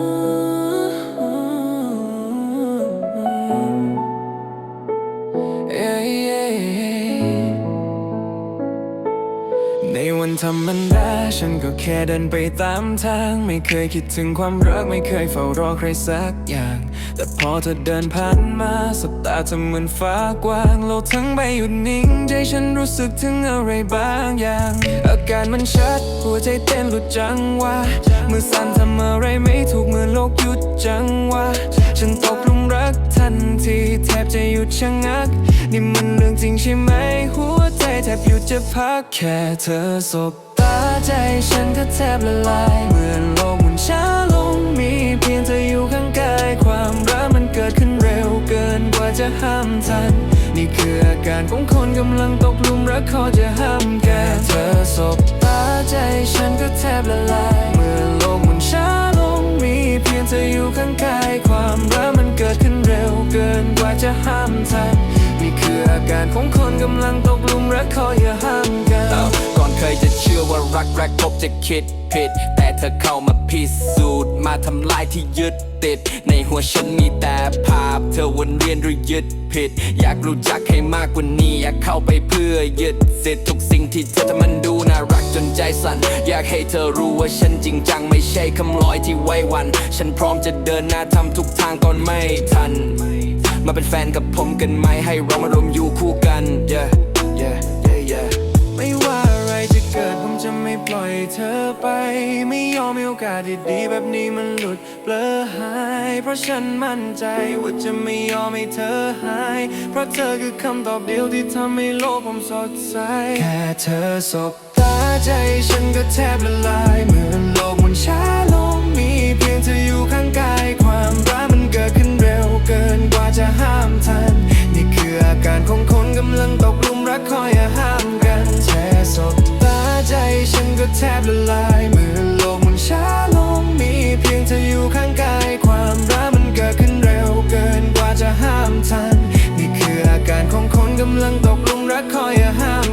Oh. ในวันธรรมดาฉันก็แค่เดินไปตามทาง ไม่เคยคิดถึงความรัก ไม่เคยเฝ้ารอใครสักอย่าง แต่พอเธอเดินผ่านมาสบตาเธอเหมือนฟ้ากว้างโลกทั้งใบหยุดนิ่ง ใจฉันรู้สึกถึงอะไรบางอย่าง อาการมันชัด หัวใจเต้นหลุดจังวะมือสั่นทำอะไรไม่ถูกเมื่อโลกหยุดจังวะฉันตก กทันทีแทบจะหยุดชะงัก นี่มันเรื่องจริงใช่ไหม หัวใจแทบหยุดจะพักแค่เธอสบตาใจฉันก็แทบละลายเหมือนโลกหมุนช้าลงมีเพียงเธออยู่ข้างกายความรักมันเกิดขึ้นเร็วเกินกว่าจะห้ามทัน นี่คืออาการของคนกำลังตกหลุมรักขอจะห้ามแค่เธอสบตาใจฉันก็แทบละลาย เกินกว่าจะห้ามทันนี่คืออาการของคนกำลังตกหลุมรักขออย่าห้ามกันก่อนเคยจะเชื่อว่ารักแรกพบจะคิดผิด แต่เธอเข้ามาพิสูจน์มาทำลายที่ยึดติด ในหัวฉันมีแต่ภาพ เธอวนเวียนหรือยึดผิด อยากรู้จักให้มากกว่านี้ อยากเข้าไปเพื่อยึดสิทธิ์ทุกสิ่งที่เธอทำมันดูน่ารักจนใจสั่น อยากให้เธอรู้ว่าฉันจริงจังไม่ใช่คำลอยที่ไว้วัน ฉันพร้อมจะเดินหน้าทำทุกทางก่อนไม่ทัน มาเป็นแฟนกับผมกันไหมให้เรามารวมอยู่คู่กัน yeah yeah yeah yeah ไม่ว่าอะไรจะเกิดผมจะไม่ปล่อยเธอไป ไม่ยอมให้โอกาสดีๆแบบนี้มันหลุดเบลอหาย เพราะฉันมั่นใจว่าจะไม่ยอมให้เธอหาย เพราะเธอคือคำตอบเดียวที่ทำให้โลกผมสดใส แค่เธอสบตาใจฉันก็แทบละลาย ลังตกลุมรักคอยอย่าห้าม